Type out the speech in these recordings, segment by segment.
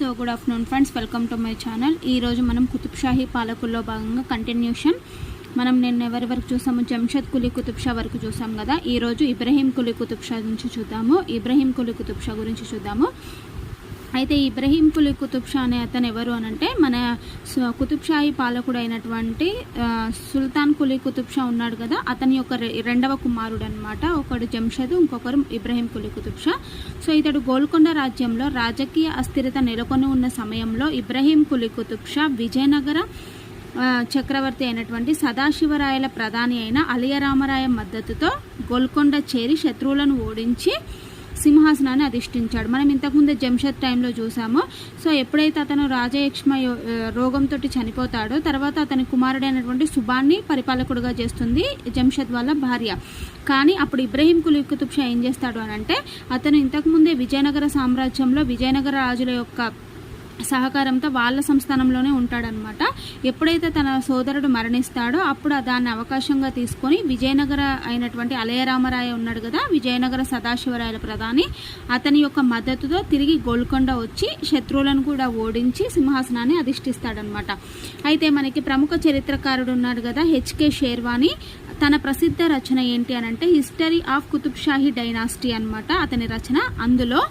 So good afternoon friends welcome to my channel ఈరోజు మనం కుతుబ్ షాహీ పాలకుల్లో భాగంగా కంటిన్యూషన్ మనం నిన్న ఎవరి వరకు చూసాము జంషద్ కులీ కుతుబ్ షా వరకు చూసాం కదా. ఈరోజు ఇబ్రహీం కులీ కుతుబ్ షా గురించి చూద్దాము. ఇబ్రహీం కులీ కుతుబ్షా గురించి చూద్దాము. అయితే ఇబ్రహీం కులీ కుతుబ్ షా అనే అతను ఎవరు అనంటే మన సు- కుతుబ్ పాలకుడు అయినటువంటి సుల్తాన్ కులీ కుతుబ్ షా ఉన్నాడు కదా అతని యొక్క రె- రెండవ కుమారుడు అనమాట ఒకడు జంషద్ ఇంకొకరు ఇబ్రహీం కులీ కుతుబ్ షా. సో ఇతడు గోల్కొండ రాజ్యంలో రాజకీయ అస్థిరత నెలకొని ఉన్న సమయంలో ఇబ్రహీం కులీ కుతుబ్ షా విజయనగర చక్రవర్తి అయినటువంటి సదాశివరాయల ప్రధాని అయిన అలియరామరాయ మద్దతుతో గోల్కొండ చేరి శత్రువులను ఓడించి సింహాసనాన్ని అధిష్ఠించాడు. మనం ఇంతకుముందు జంషద్ టైంలో చూసామో. సో ఎప్పుడైతే అతను రాజయక్ష్మ యో- రోగంతో చనిపోతాడో తర్వాత అతని కుమారుడైనటువంటి సుబాన్ని పరిపాలకుడుగా చేస్తుంది జంషద్ వాళ్ళ భార్య. కానీ అప్పుడు ఇబ్రహీం కులీ ఏం చేస్తాడు అని అంటే అతను ఇంతకుముందే విజయనగర సామ్రాజ్యంలో విజయనగర రాజుల యొక్క సహకారంతో వాళ్ళ సంస్థానంలోనే ఉంటాడనమాట. ఎప్పుడైతే తన సోదరుడు మరణిస్తాడో అప్పుడు దాన్ని అవకాశంగా తీసుకొని విజయనగర అయినటువంటి అలయరామరాయ ఉన్నాడు కదా విజయనగర సదాశివరాయల ప్రధాని అతని యొక్క మద్దతుతో తిరిగి గోల్కొండ వచ్చి శత్రువులను కూడా ఓడించి సింహాసనాన్ని అధిష్ఠిస్తాడనమాట. అయితే మనకి ప్రముఖ చరిత్రకారుడు ఉన్నాడు కదా హెచ్కే షేర్వాణి. తన ప్రసిద్ధ రచన ఏంటి అని అంటే హిస్టరీ ఆఫ్ కుతుబ్షాహి డైనాసిటీ అన్నమాట అతని రచన. అందులో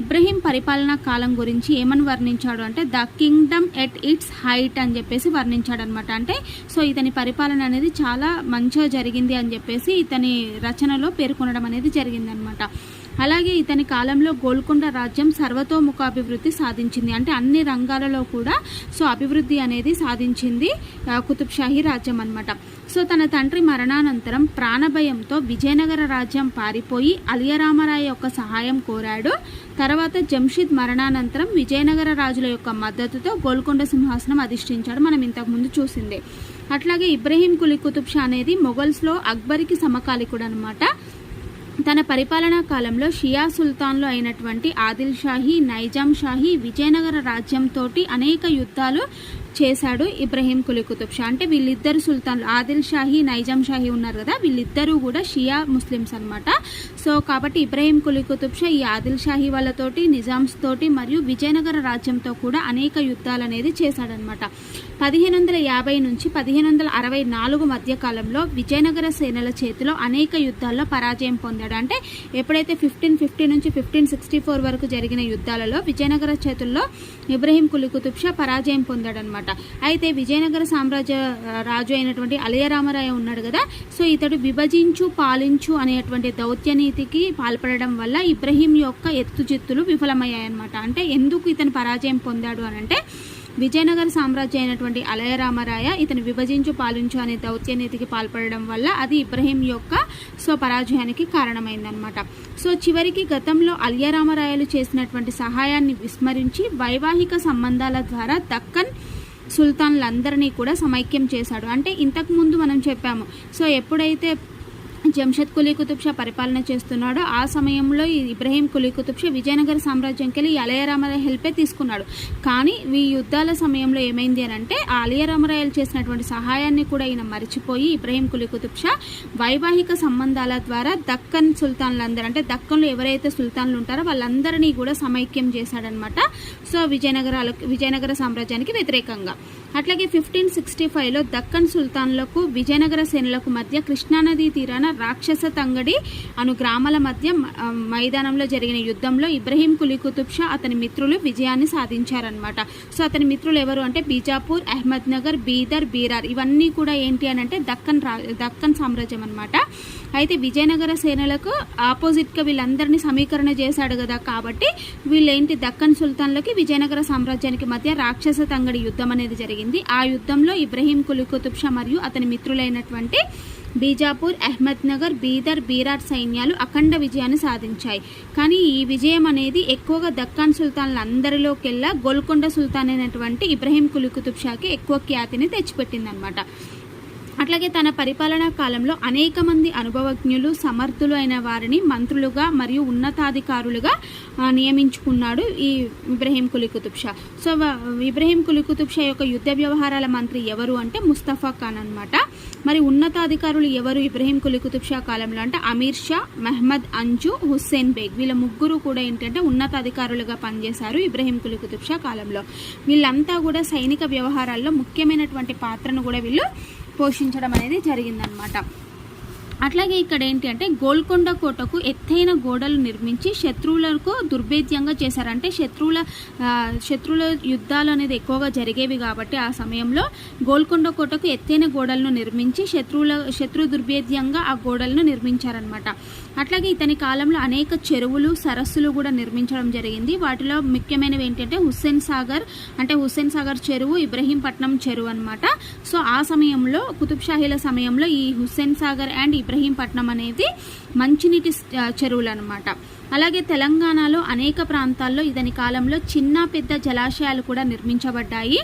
ఇబ్రహీం పరిపాలనా కాలం గురించి ఏమని వర్ణించాడు అంటే the kingdom at its height అని చెప్పేసి వర్ణించాడు అనమాట అంటే సో ఇతని పరిపాలన అనేది చాలా మంచిగా జరిగింది అని చెప్పేసి ఇతని రచనలో పేర్కొనడం అనేది జరిగిందనమాట అలాగే ఇతని కాలంలో గోల్కొండ రాజ్యం సర్వతోముఖ అభివృద్ధి సాధించింది. అంటే అన్ని రంగాలలో కూడా సో అభివృద్ధి అనేది సాధించింది కుతుబ్షాహీ రాజ్యం అన్నమాట. సో తన తండ్రి మరణానంతరం ప్రాణభయంతో విజయనగర రాజ్యం పారిపోయి అలియరామరాయ యొక్క సహాయం కోరాడు. తర్వాత జంషీద్ మరణానంతరం విజయనగర రాజుల యొక్క మద్దతుతో గోల్కొండ సింహాసనం అధిష్ఠించాడు. మనం ఇంతకుముందు చూసిందే. అట్లాగే ఇబ్రహీం కులీ కుతుబ్ షా అనేది మొఘల్స్లో అక్బరికి సమకాలికుడు అనమాట తన పరిపాలనా కాలంలో షియా సుల్తాన్లు అయినటువంటి ఆదిల్ షాహీ నైజాం షాహీ విజయనగర రాజ్యంతో అనేక యుద్ధాలు చేశాడు ఇబ్రహీం కులీ కుతుబ్ షా. అంటే వీళ్ళిద్దరు సుల్తాన్లు ఆదిల్ షాహీ నైజాం షాహీ ఉన్నారు కదా వీళ్ళిద్దరూ కూడా షియా ముస్లిమ్స్ అనమాట సో కాబట్టి ఇబ్రహీం కులీ కుతుబ్ షా ఈ ఆదిల్ షాహీ వాళ్ళతోటి నిజామ్స్ తోటి మరియు విజయనగర రాజ్యంతో కూడా అనేక యుద్ధాలు అనేది చేశాడనమాట పదిహేను వందల యాభై నుంచి పదిహేను వందల అరవై నాలుగు మధ్యకాలంలో విజయనగర సేనల చేతిలో అనేక యుద్ధాల్లో పరాజయం పొందాడు అంటే ఎప్పుడైతే ఫిఫ్టీన్ ఫిఫ్టీ నుంచి ఫిఫ్టీన్ సిక్స్టీ ఫోర్ వరకు జరిగిన యుద్ధాలలో విజయనగర చేతుల్లో ఇబ్రహీం కులికుతుబ్ షా పరాజయం పొందాడనమాట. అయితే విజయనగర సామ్రాజ్య రాజు అయినటువంటి అలయరామరాయ ఉన్నాడు కదా సో ఇతడు విభజించు పాలించు అనేటువంటి దౌత్యనీతికి పాల్పడడం వల్ల ఇబ్రహీం యొక్క ఎత్తుజిత్తులు విఫలమయ్యాయన్నమాట. అంటే ఎందుకు ఇతను పరాజయం పొందాడు అని అంటే విజయనగర సామ్రాజ్యం అయినటువంటి అలయరామరాయ ఇతను విభజించు పాలించు అనే దౌత్యనీతికి పాల్పడడం వల్ల అది ఇబ్రహీం యొక్క స్వపరాజయానికి కారణమైందనమాట సో చివరికి గతంలో అలియరామరాయలు చేసినటువంటి సహాయాన్ని విస్మరించి వైవాహిక సంబంధాల ద్వారా దక్కన్ సుల్తాన్లందరినీ కూడా సమైక్యం చేశాడు. అంటే ఇంతకుముందు మనం చెప్పాము సో ఎప్పుడైతే జంషద్ కులీ కుతుబ్ షా పరిపాలన చేస్తున్నాడో. ఆ సమయంలో ఈ ఇబ్రహీం కులీ కుతుబ్ షా విజయనగర సామ్రాజ్యంకి వెళ్ళి అలయరామరాయ హెల్పే తీసుకున్నాడు. కానీ ఈ యుద్ధాల సమయంలో ఏమైంది అని అంటే అలయరామరాయలు చేసినటువంటి సహాయాన్ని కూడా ఈయన మర్చిపోయి ఇబ్రహీం కులీ కుతుబ్ షా వైవాహిక సంబంధాల ద్వారా దక్కన్ సుల్తాన్లందరూ అంటే దక్కన్లో ఎవరైతే సుల్తాన్లు ఉంటారో వాళ్ళందరినీ కూడా సమైక్యం చేశాడనమాట సో విజయనగరాలకు విజయనగర సామ్రాజ్యానికి వ్యతిరేకంగా. అట్లాగే ఫిఫ్టీన్ సిక్స్టీ ఫైవ్లో దక్కన్ సుల్తాన్లకు విజయనగర సేనలకు మధ్య కృష్ణానదీ తీరాన రాక్షస తంగడి అను గ్రామాల మధ్య మైదానంలో జరిగిన యుద్ధంలో ఇబ్రహీం కులీ కుతుబ్ షా అతని మిత్రులు విజయాన్ని సాధించారనమాట సో అతని మిత్రులు ఎవరు అంటే బీజాపూర్ అహ్మద్ నగర్ బీదర్ బీరార్. ఇవన్నీ కూడా ఏంటి అని అంటే దక్కన్ రా దక్కన్ సామ్రాజ్యం అనమాట అయితే విజయనగర సేనలకు ఆపోజిట్గా వీళ్ళందరినీ సమీకరణ చేశాడు కదా కాబట్టి వీళ్ళేంటి దక్కన్ సుల్తాన్లకి విజయనగర సామ్రాజ్యానికి మధ్య రాక్షస తంగడి యుద్ధం అనేది జరిగింది. ఆ యుద్ధంలో ఇబ్రహీం కులుకుతుబ్ షా మరియు అతని మిత్రులైనటువంటి బీజాపూర్ అహ్మద్నగర్ బీదర్ బీరాట్ సైన్యాలు అఖండ విజయాన్ని సాధించాయి. కానీ ఈ విజయం అనేది ఎక్కువగా దక్కాన్ సుల్తాన్లందరిలోకెల్లా గోల్కొండ సుల్తాన్ అయినటువంటి ఇబ్రహీం కులీ షాకి ఎక్కువ ఖ్యాతిని తెచ్చిపెట్టిందనమాట అట్లాగే తన పరిపాలనా కాలంలో అనేక మంది అనుభవజ్ఞులు సమర్థులు అయిన వారిని మంత్రులుగా మరియు ఉన్నతాధికారులుగా నియమించుకున్నాడు ఈ ఇబ్రహీం కులికుతుబ్ షా. సో ఇబ్రహీం కులికుతుబ్ షా యొక్క యుద్ధ వ్యవహారాల మంత్రి ఎవరు అంటే ముస్తఫా ఖాన్ అనమాట మరి ఉన్నతాధికారులు ఎవరు ఇబ్రహీం కులికుతుబ్ షా కాలంలో అంటే అమీర్ షా మహ్మద్ అంజు హుస్సేన్ బేగ్. వీళ్ళ ముగ్గురు కూడా ఏంటంటే ఉన్నతాధికారులుగా పనిచేశారు ఇబ్రహీం కులికుతుబ్ షా కాలంలో. వీళ్ళంతా కూడా సైనిక వ్యవహారాల్లో ముఖ్యమైనటువంటి పాత్రను కూడా వీళ్ళు పోషించడం అనేది జరిగిందనమాట అట్లాగే ఇక్కడ ఏంటి అంటే గోల్కొండ కోటకు ఎత్తైన గోడలు నిర్మించి శత్రువులకు దుర్భేద్యంగా చేశారంటే శత్రువుల శత్రువుల యుద్ధాలు అనేది ఎక్కువగా జరిగేవి కాబట్టి ఆ సమయంలో గోల్కొండ కోటకు ఎత్తైన గోడలను నిర్మించి శత్రువుల శత్రు దుర్భేద్యంగా ఆ గోడలను నిర్మించారనమాట అట్లాగే ఇతని కాలంలో అనేక చెరువులు సరస్సులు కూడా నిర్మించడం జరిగింది. వాటిలో ముఖ్యమైనవి ఏంటంటే హుస్సేన్ సాగర్ అంటే హుస్సేన్ సాగర్ చెరువు ఇబ్రహీంపట్నం చెరువు అనమాట సో ఆ సమయంలో కుతుబ్ షాహీల సమయంలో ఈ హుస్సేన్ సాగర్ అండ్ ఇబ్రహీంపట్నం అనేది మంచినీటి చెరువులు అనమాట అలాగే తెలంగాణలో అనేక ప్రాంతాల్లో ఇతని కాలంలో చిన్న పెద్ద జలాశయాలు కూడా నిర్మించబడ్డాయి.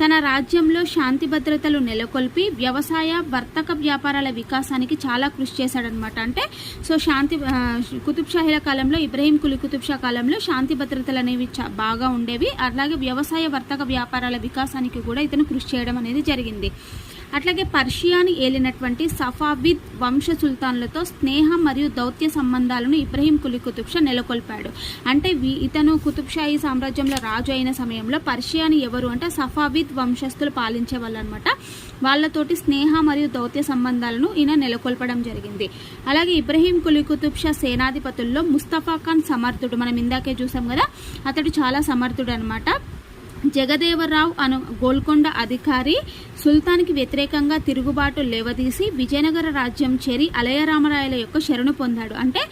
తన రాజ్యంలో శాంతి భద్రతలు నెలకొల్పి వ్యవసాయ వర్తక వ్యాపారాల వికాసానికి చాలా కృషి చేశాడనమాట. అంటే సో శాంతి కుతుబ్షాహీల కుతుబ్ షాహీల కాలంలో ఇబ్రహీం కులి కుతుబ్ షా కాలంలో శాంతి భద్రతలు అనేవి బాగా ఉండేవి. అలాగే వ్యవసాయ వర్తక వ్యాపారాల వికాసానికి కూడా ఇతను కృషి చేయడం అనేది జరిగింది. అట్లాగే పర్షియాని ఏలినటువంటి సఫావిద్ వంశ సుల్తాన్లతో స్నేహం మరియు దౌత్య సంబంధాలను ఇబ్రహీం కులీ కుతుబ్షా నెలకొల్పాడు. అంటే ఇతను కుతుబ్షాయి సామ్రాజ్యంలో రాజు అయిన సమయంలో పర్షియాని ఎవరు అంటే సఫావిద్ వంశస్థులు పాలించే వాళ్ళు అనమాట వాళ్ళతోటి స్నేహ మరియు దౌత్య సంబంధాలను ఈయన నెలకొల్పడం జరిగింది. అలాగే ఇబ్రహీం కులీ కుతుబ్షా సేనాధిపతుల్లో ముస్తఫా ఖాన్ సమర్థుడు. మనం ఇందాకే చూసాం కదా అతడు చాలా సమర్థుడు అనమాట జగదేవరావు అను గోల్కొండ అధికారి సుల్తాన్కి వ్యతిరేకంగా తిరుగుబాటు లేవదీసి విజయనగర రాజ్యం చేరి అలయరామరాయల యొక్క శరణు పొందాడు. అంటే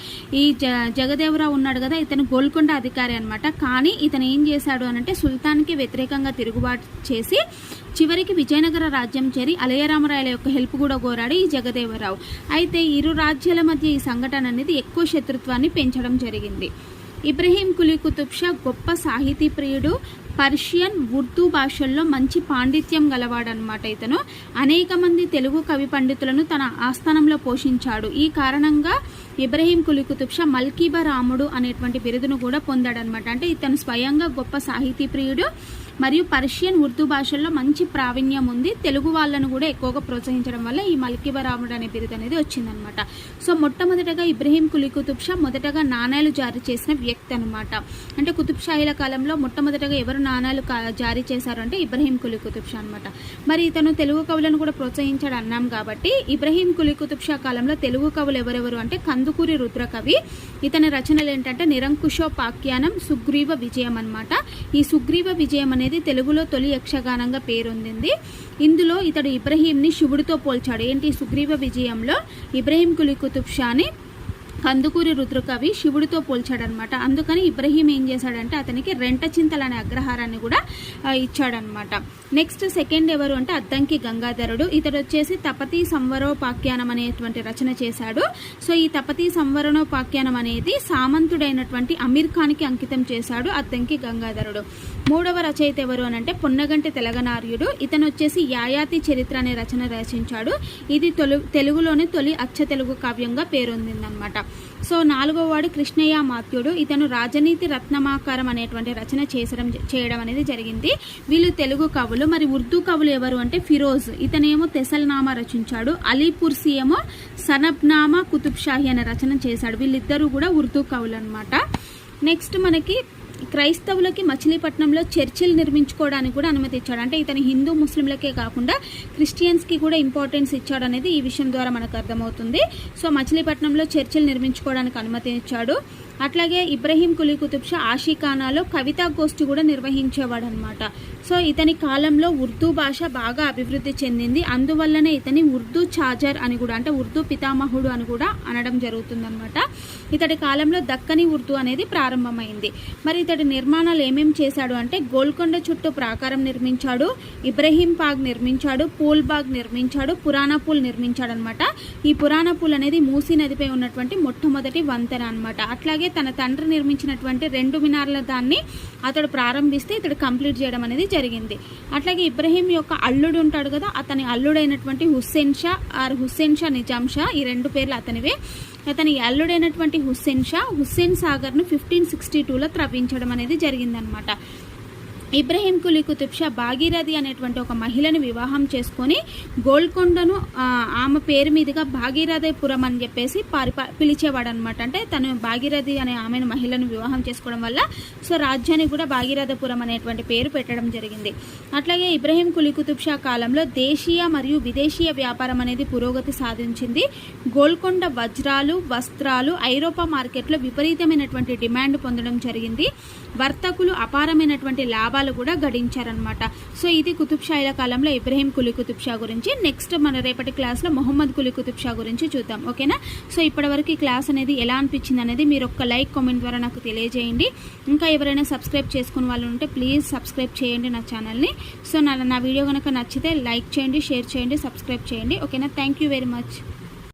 ఈ జ జగదేవరావు ఉన్నాడు కదా ఇతను గోల్కొండ అధికారి అనమాట కానీ ఇతను ఏం చేశాడు అని అంటే సుల్తాన్కి వ్యతిరేకంగా తిరుగుబాటు చేసి చివరికి విజయనగర రాజ్యం చేరి అలయరామరాయల యొక్క హెల్ప్ కూడా కోరాడు ఈ జగదేవరావు. అయితే ఇరు రాజ్యాల మధ్య ఈ సంఘటన అనేది ఎక్కువ శత్రుత్వాన్ని పెంచడం జరిగింది. ఇబ్రహీం కులీ కుతుబ్ షా గొప్ప సాహితీ ప్రియుడు పర్షియన్ ఉర్దూ భాషల్లో మంచి పాండిత్యం గలవాడనమాట ఇతను. అనేక మంది తెలుగు కవి పండితులను తన ఆస్థానంలో పోషించాడు. ఈ కారణంగా ఇబ్రహీం కులీ కుతుబ్ షా రాముడు అనేటువంటి బిరుదును కూడా పొందాడనమాట అంటే ఇతను స్వయంగా గొప్ప సాహితీ ప్రియుడు. మరియు పర్షియన్ ఉర్దూ భాషల్లో మంచి ప్రావీణ్యం ఉంది. తెలుగు వాళ్ళను కూడా ఎక్కువగా ప్రోత్సహించడం వల్ల ఈ మల్కిబరాముడు అనే బిరుదు అనేది వచ్చిందనమాట సో మొట్టమొదటగా ఇబ్రహీం కులీ కుతుబ్ షా మొదటగా నాణాలు జారీ చేసిన వ్యక్తి అనమాట అంటే కుతుబ్ షాహీల కాలంలో మొట్టమొదటగా ఎవరు నాణాలు జారీ చేశారు అంటే ఇబ్రహీం కులీ కుతుబ్ షా అనమాట మరి ఇతను తెలుగు కవులను కూడా ప్రోత్సహించాడు అన్నాం కాబట్టి ఇబ్రహీం కులీ కుతుబ్ షా కాలంలో తెలుగు కవులు ఎవరెవరు అంటే కందుకూరి రుద్రకవి ఇతని రచనలు ఏంటంటే నిరంకుశోపాఖ్యానం సుగ్రీవ విజయం అన్నమాట. ఈ సుగ్రీవ విజయం అనేది తెలుగులో తొలి యక్షగానంగా పేరొందింది. ఇందులో ఇతడు ఇబ్రహీంని శివుడితో పోల్చాడు. ఏంటి? సుగ్రీవ విజయంలో ఇబ్రహీం కులీ కుతుబ్ షాని కందుకూరి రుద్రకవి శివుడితో పోల్చాడనమాట. అందుకని ఇబ్రహీం ఏం చేశాడంటే అతనికి రెంట చింతలు అనే అగ్రహారాన్ని కూడా ఇచ్చాడనమాట. నెక్స్ట్ సెకండ్ ఎవరు అంటే అద్దంకి గంగాధరుడు. ఇతడు వచ్చేసి తపతి సంవరోపాఖ్యానం అనేటువంటి రచన చేశాడు. సో ఈ తపతి సంవరణోపాఖ్యానం అనేది సామంతుడైనటువంటి అమీర్ ఖాన్కి అంకితం చేశాడు అద్దంకి గంగాధరుడు. మూడవ రచయిత ఎవరు అని అంటే పొన్నగంటి తెలగనార్యుడు. ఇతను వచ్చేసి యాయాతి చరిత్ర అనే రచన రచించాడు. ఇది తొలు తెలుగులోని తొలి అచ్చ తెలుగు కావ్యంగా పేరొందిందనమాట సో నాలుగవ వాడు కృష్ణయ్య మాత్యుడు. ఇతను రాజనీతి రత్నమాకారం అనేటువంటి రచన చేసడం చేయడం అనేది జరిగింది. వీళ్ళు తెలుగు కవులు. మరి ఉర్దూ కవులు ఎవరు అంటే ఫిరోజ్. ఇతనేమో తెసల్నామా రచించాడు. అలీపుర్సి ఏమో సనబ్నామా కుతుబ్షాహి అనే రచన చేశాడు. వీళ్ళిద్దరూ కూడా ఉర్దూ కవులు అనమాట నెక్స్ట్ మనకి క్రైస్తవులకి మచిలీపట్నంలో చర్చిలు నిర్మించుకోవడానికి కూడా అనుమతి ఇచ్చాడు. అంటే ఇతను హిందూ ముస్లింలకే కాకుండా క్రిస్టియన్స్కి కూడా ఇంపార్టెన్స్ ఇచ్చాడు అనేది ఈ విషయం ద్వారా మనకు అర్థమవుతుంది. సో మచిలీపట్నంలో చర్చిలు నిర్మించుకోవడానికి అనుమతి ఇచ్చాడు. అట్లాగే ఇబ్రహీం కులీ కుతుబ్ షా ఆషిఖానాలో కవితా గోష్ఠి కూడా నిర్వహించేవాడు అనమాట సో ఇతని కాలంలో ఉర్దూ భాష బాగా అభివృద్ధి చెందింది. అందువల్లనే ఇతని ఉర్దూ చాజర్ అని కూడా అంటే ఉర్దూ పితామహుడు అని కూడా అనడం జరుగుతుందనమాట ఇతడి కాలంలో దక్కని ఉర్దూ అనేది ప్రారంభమైంది. మరి ఇతడి నిర్మాణాలు ఏమేం చేశాడు అంటే గోల్కొండ చుట్టూ ప్రాకారం నిర్మించాడు ఇబ్రహీం పాగ్ నిర్మించాడు పూల్ బాగ్ నిర్మించాడు పురాణ పూల్ నిర్మించాడు అనమాట ఈ పురాణ పూల్ అనేది మూసీ నదిపై ఉన్నటువంటి మొట్టమొదటి వంతెన అనమాట అట్లాగే తన తండ్రి నిర్మించినటువంటి రెండు మినార్ల దాన్ని అతడు ప్రారంభిస్తే ఇతడు కంప్లీట్ చేయడం అనేది జరిగింది. అట్లాగే ఇబ్రహీం యొక్క అల్లుడు ఉంటాడు కదా అతని అల్లుడైనటువంటి హుస్సేన్ షా ఆర్ హుస్సేన్ షా నిజాం షా ఈ రెండు పేర్లు అతనివే. అతని అల్లుడైనటువంటి హుస్సేన్ షా హుస్సేన్ సాగర్ను ఫిఫ్టీన్ సిక్స్టీ టూలో త్రవ్వించడం అనేది జరిగిందనమాట. ఇబ్రహీం కులీ కుతుబ్ షా భాగీరథి అనేటువంటి ఒక మహిళను వివాహం చేసుకొని గోల్కొండను ఆమె పేరు మీదుగా భాగీరథపురం అని చెప్పేసి పారిపా పిలిచేవాడు అనమాట అంటే తను భాగీరథి అనే ఆమెను మహిళను వివాహం చేసుకోవడం వల్ల సో రాజ్యానికి కూడా భాగీరథపురం అనేటువంటి పేరు పెట్టడం జరిగింది. అట్లాగే ఇబ్రహీం కులీ కుతుబ్షా కాలంలో దేశీయ మరియు విదేశీయ వ్యాపారం అనేది పురోగతి సాధించింది. గోల్కొండ వజ్రాలు వస్త్రాలు ఐరోపా మార్కెట్లో విపరీతమైనటువంటి డిమాండ్ పొందడం జరిగింది. వర్తకులు అపారమైనటువంటి లాభాలు కూడా గడించారనమాట సో ఇది కుతుబ్ షాయిల కాలంలో ఇబ్రహీం కులీ కుతుబ్ షా గురించి. నెక్స్ట్ మన రేపటి క్లాస్లో మొహమ్మద్ కులీ కుతుబ్ షా గురించి చూద్దాం. ఓకేనా? సో ఇప్పటివరకు ఈ క్లాస్ అనేది ఎలా అనిపించింది అనేది మీరు ఒక్క లైక్ కామెంట్ ద్వారా నాకు తెలియజేయండి. ఇంకా ఎవరైనా సబ్స్క్రైబ్ చేసుకున్న వాళ్ళు ఉంటే ప్లీజ్ సబ్స్క్రైబ్ చేయండి నా ఛానల్ని. సో నా నా వీడియో కనుక నచ్చితే లైక్ చేయండి షేర్ చేయండి సబ్స్క్రైబ్ చేయండి. ఓకేనా? Thank you very much.